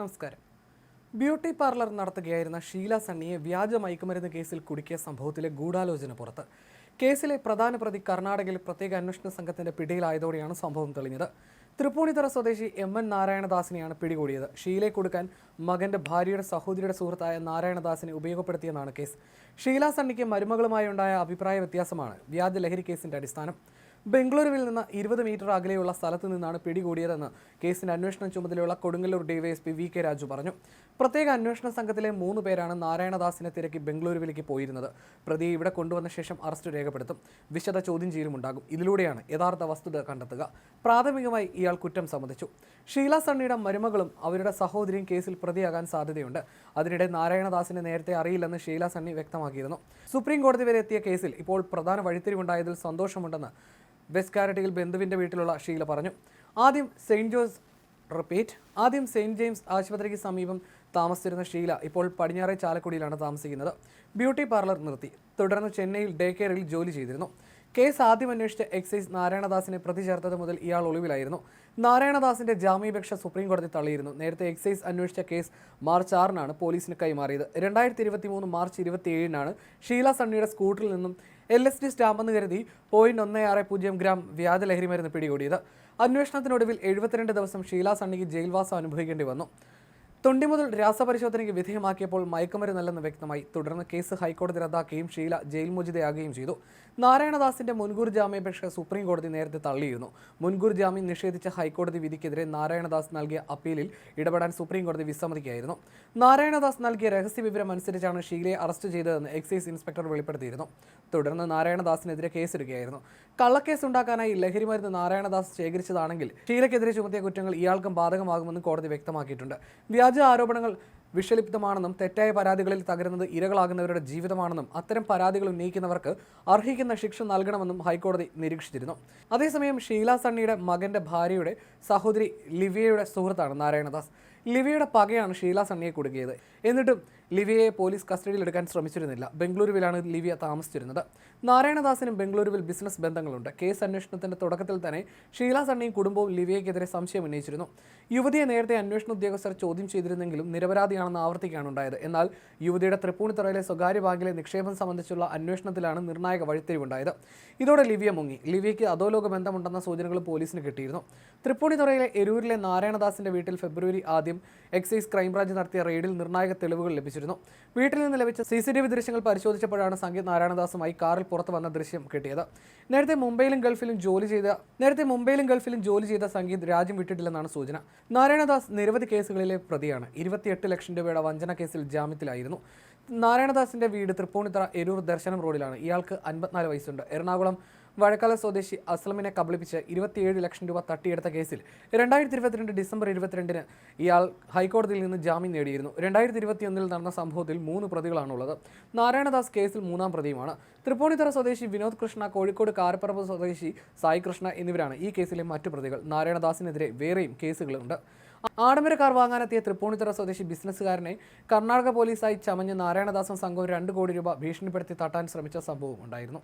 നമസ്കാരം. Beauty parlour നടത്തുകയായിരുന്ന ഷീല സണ്ണിയെ വ്യാജ മയക്കുമരുന്ന് കേസിൽ കുടുക്കിയ സംഭവത്തിലെ ഗൂഢാലോചന പുറത്ത്. കേസിലെ പ്രധാന പ്രതി കർണാടകയിൽ പ്രത്യേക അന്വേഷണ സംഘത്തിന്റെ പിടിയിലായതോടെയാണ് സംഭവം തെളിഞ്ഞത്. തൃപ്പൂണിത്തറ സ്വദേശി എം എൻ നാരായണദാസിനെയാണ് പിടികൂടിയത്. ഷീലയെ കൊടുക്കാൻ മകന്റെ ഭാര്യയുടെ സഹോദരിയുടെ സുഹൃത്തായ നാരായണദാസിനെ ഉപയോഗപ്പെടുത്തിയെന്നാണ് കേസ്. ഷീല സണ്ണിക്ക് മരുമകളുമായി ഉണ്ടായ അഭിപ്രായ വ്യത്യാസമാണ് വ്യാജ ലഹരി കേസിന്റെ അടിസ്ഥാനം. ബംഗളൂരുവിൽ നിന്ന് ഇരുപത് മീറ്റർ അകലെയുള്ള സ്ഥലത്ത് നിന്നാണ് പിടികൂടിയതെന്ന് കേസിന്റെ അന്വേഷണ ചുമതലയുള്ള Kodungallur DYSP V K Raju പറഞ്ഞു. പ്രത്യേക അന്വേഷണ സംഘത്തിലെ മൂന്ന് പേരാണ് നാരായണദാസിനെ തിരക്കി ബംഗളൂരുവിലേക്ക് പോയിരുന്നത്. പ്രതിയെ ഇവിടെ കൊണ്ടുവന്ന ശേഷം അറസ്റ്റ് രേഖപ്പെടുത്തും. വിശദ ചോദ്യം ചെയ്യലും ഉണ്ടാകും ഇതിലൂടെയാണ് യഥാർത്ഥ വസ്തുത കണ്ടെത്തുക. പ്രാഥമികമായി ഇയാൾ കുറ്റം സമ്മതിച്ചു. ഷീല സണ്ണിയുടെ മരുമകളും അവരുടെ സഹോദരിയും കേസിൽ പ്രതിയാകാൻ സാധ്യതയുണ്ട്. അതിനിടെ നാരായണദാസിനെ നേരത്തെ അറിയില്ലെന്ന് ഷീല സണ്ണി വ്യക്തമാക്കിയിരുന്നു. സുപ്രീം കോടതി വരെ എത്തിയ കേസിൽ ഇപ്പോൾ പ്രധാന വഴിത്തിരിവുണ്ടായതിൽ സന്തോഷമുണ്ടെന്ന് വെസ്റ്റ് കാരറ്റിയിൽ ബന്ധുവിന്റെ വീട്ടിലുള്ള ഷീല പറഞ്ഞു. ആദ്യം സെയിന്റ് ജോസ് റിപ്പീറ്റ്. ആദ്യം സെയിന്റ് ജെയിംസ് ആശുപത്രിക്ക് സമീപം താമസിച്ചിരുന്ന ഷീല ഇപ്പോൾ പടിഞ്ഞാറെ ചാലക്കുടിയിലാണ് താമസിക്കുന്നത്. ബ്യൂട്ടി പാർലർ നിർത്തി. തുടർന്ന് ചെന്നൈയിൽ ഡേ കെയറിൽ ജോലി ചെയ്തിരുന്നു. കേസ് ആദ്യം അന്വേഷിച്ച എക്സൈസ് നാരായണദാസിനെ പ്രതി ചേർത്തത് മുതൽ ഇയാൾ ഒളിവിലായിരുന്നു. നാരായണദാസിന്റെ ജാമ്യാപേക്ഷ സുപ്രീംകോടതി തള്ളിയിരുന്നു. നേരത്തെ എക്സൈസ് അന്വേഷിച്ച കേസ് മാർച്ച് ആറിനാണ് പോലീസിന് കൈമാറിയത്. രണ്ടായിരത്തി ഇരുപത്തി മൂന്ന് മാർച്ച് ഇരുപത്തിയേഴിനാണ് ഷീല സണ്ണിയുടെ സ്കൂട്ടറിൽ നിന്നും എൽ എസ് ഡി സ്റ്റാമ്പെന്ന് കരുതി പോയിന്റ് ഒന്ന് ആറ് പൂജ്യം ഗ്രാം വ്യാജലഹരി മരുന്ന് പിടികൂടിയത്. അന്വേഷണത്തിനൊടുവിൽ എഴുപത്തിരണ്ട് ദിവസം ഷീല സണ്ണിക്ക് ജയിൽവാസം അനുഭവിക്കേണ്ടി വന്നു. തൊണ്ടി മുതൽ രാസപരിശോധനയ്ക്ക് വിധേയമാക്കിയപ്പോൾ മയക്കുമരുന്നല്ലെന്ന് വ്യക്തമായി. തുടർന്ന് കേസ് ഹൈക്കോടതി റദ്ദാക്കുകയും ഷീല ജയിൽ മോചിതയാകുകയും ചെയ്തു. നാരായണദാസിന്റെ മുൻകൂർ ജാമ്യാപേക്ഷ സുപ്രീം കോടതി നേരത്തെ തള്ളിയിരുന്നു. മുൻകൂർ ജാമ്യം നിഷേധിച്ച ഹൈക്കോടതി വിധിക്കെതിരെ നാരായണദാസ് നൽകിയ അപ്പീലിൽ ഇടപെടാൻ സുപ്രീം കോടതി വിസമ്മതിക്കുകയായിരുന്നു നാരായണദാസ് നൽകിയ രഹസ്യ വിവരം അനുസരിച്ചാണ് ഷീലയെ അറസ്റ്റ് ചെയ്തതെന്ന് എക്സൈസ് ഇൻസ്പെക്ടർ വെളിപ്പെടുത്തിയിരുന്നു. തുടർന്ന് നാരായണദാസിനെതിരെ കേസെടുക്കുകയായിരുന്നു. കള്ളക്കേസ് ഉണ്ടാക്കാനായി ലഹരിമരുന്ന് നാരായണദാസ് ശേഖരിച്ചതാണെങ്കിൽ ഷീലയ്ക്കെതിരെ ചുമത്തിയ കുറ്റങ്ങൾ ഇയാൾക്കും ബാധകമാകുമെന്നും കോടതി വ്യക്തമാക്കിയിട്ടുണ്ട്. വ്യാജ ആരോപണങ്ങൾ വിഷലിപ്തമാണെന്നും തെറ്റായ പരാതികളിൽ തകരുന്നത് ഇരകളാകുന്നവരുടെ ജീവിതമാണെന്നും അത്തരം പരാതികൾ ഉന്നയിക്കുന്നവർക്ക് അർഹിക്കുന്ന ശിക്ഷ നൽകണമെന്നും ഹൈക്കോടതി നിരീക്ഷിച്ചിരുന്നു. അതേസമയം ഷീല സണ്ണിയുടെ മകന്റെ ഭാര്യയുടെ സഹോദരി ലിവിയയുടെ സുഹൃത്താണ് നാരായണദാസ്. ലിവിയുടെ പകയാണ് ഷീല സണ്ണിയെ കൊടുക്കിയത്. എന്നിട്ടും ലിവിയെ പോലീസ് കസ്റ്റഡിയിൽ എടുക്കാൻ ശ്രമിച്ചിരുന്നില്ല. ബംഗളൂരുവിലാണ് ലിവിയ താമസിച്ചിരുന്നത്. നാരായണദാസിനും ബംഗളൂരുവിൽ ബിസിനസ് ബന്ധങ്ങളുണ്ട്. കേസ് അന്വേഷണത്തിന്റെ തുടക്കത്തിൽ തന്നെ ഷീല സണ്ണിയും കുടുംബവും ലിവിയയ്ക്കെതിരെ സംശയം ഉന്നയിച്ചിരുന്നു. യുവതിയെ നേരത്തെ അന്വേഷണ ഉദ്യോഗസ്ഥർ ചോദ്യം ചെയ്തിരുന്നെങ്കിലും നിരപരാധിയാണെന്ന് ആവർത്തിക്കുകയാണ് ഉണ്ടായത്. എന്നാൽ യുവതിയുടെ തൃപ്പൂണിത്തുറയിലെ സ്വകാര്യ ബാങ്കിലെ നിക്ഷേപം സംബന്ധിച്ചുള്ള അന്വേഷണത്തിലാണ് നിർണായക വഴിത്തിരിവുണ്ടായത്. ഇതോടെ ലിവിയ മുങ്ങി. ലിവിയയ്ക്ക് അധോലോക ബന്ധമുണ്ടെന്ന സൂചനകൾ പോലീസിന് കിട്ടിയിരുന്നു. തൃപ്പൂണിത്തുറയിലെ എരൂരിലെ നാരായണദാസിന്റെ വീട്ടിൽ ഫെബ്രുവരി ആദ്യം എക്സൈസ് ക്രൈംബ്രാഞ്ച് നടത്തിയ റെയ്ഡിൽ നിർണായക തെളിവുകൾ ലഭിച്ചിരുന്നു. വീട്ടിൽ നിന്ന് ലഭിച്ച സി സി ടി വി ദൃശ്യങ്ങൾ പരിശോധിച്ചപ്പോഴാണ് സംഗീത് നാരായണദാസുമായി കാറിൽ പുറത്തു വന്ന ദൃശ്യം കിട്ടിയത്. നേരത്തെ മുംബൈയിലും ഗൾഫിലും ജോലി ചെയ്ത നേരത്തെ മുംബൈയിലും ഗൾഫിലും ജോലി ചെയ്ത സംഗീത് രാജ്യം വിട്ടിട്ടില്ലെന്നാണ് സൂചന. നാരായണദാസ് നിരവധി കേസുകളിലെ പ്രതിയാണ്. ഇരുപത്തിയെട്ട് ലക്ഷം രൂപയുടെ വഞ്ചന കേസിൽ ജാമ്യത്തിലായിരുന്നു. നാരായണദാസിന്റെ വീട് തൃപ്പൂണിത്തറ എരൂർ ദർശനം റോഡിലാണ്. ഇയാൾക്ക് അൻപത്തിനാല് വയസ്സുണ്ട്. എറണാകുളം വഴക്കാല സ്വദേശി അസ്ലമിനെ കബളിപ്പിച്ച് ഇരുപത്തിയേഴ് ലക്ഷം രൂപ തട്ടിയെടുത്ത കേസിൽ രണ്ടായിരത്തി ഇരുപത്തിരണ്ട് ഡിസംബർ ഇരുപത്തിരണ്ടിന് ഇയാൾ ഹൈക്കോടതിയിൽ നിന്ന് ജാമ്യം നേടിയിരുന്നു. രണ്ടായിരത്തി ഇരുപത്തിയൊന്നിൽ നടന്ന സംഭവത്തിൽ മൂന്ന് പ്രതികളാണുള്ളത്. നാരായണദാസ് കേസിൽ മൂന്നാം പ്രതിയുമാണ്. തൃപ്പൂണിത്തറ സ്വദേശി വിനോദ് കൃഷ്ണ കോഴിക്കോട് കാരപ്പറമ്പ് സ്വദേശി സായി കൃഷ്ണ എന്നിവരാണ് ഈ കേസിലെ മറ്റു പ്രതികൾ. നാരായണദാസിനെതിരെ വേറെയും കേസുകളുണ്ട്. ആഡംബര കാർ വാങ്ങാനെത്തിയ തൃപ്പൂണിത്തുറ സ്വദേശി ബിസിനസ്സുകാരനെ കർണാടക പോലീസായി ചമഞ്ഞ് നാരായണദാസും സംഘവും രണ്ട് കോടി രൂപ ഭീഷണിപ്പെടുത്തി തട്ടാൻ ശ്രമിച്ച സംഭവം ഉണ്ടായിരുന്നു.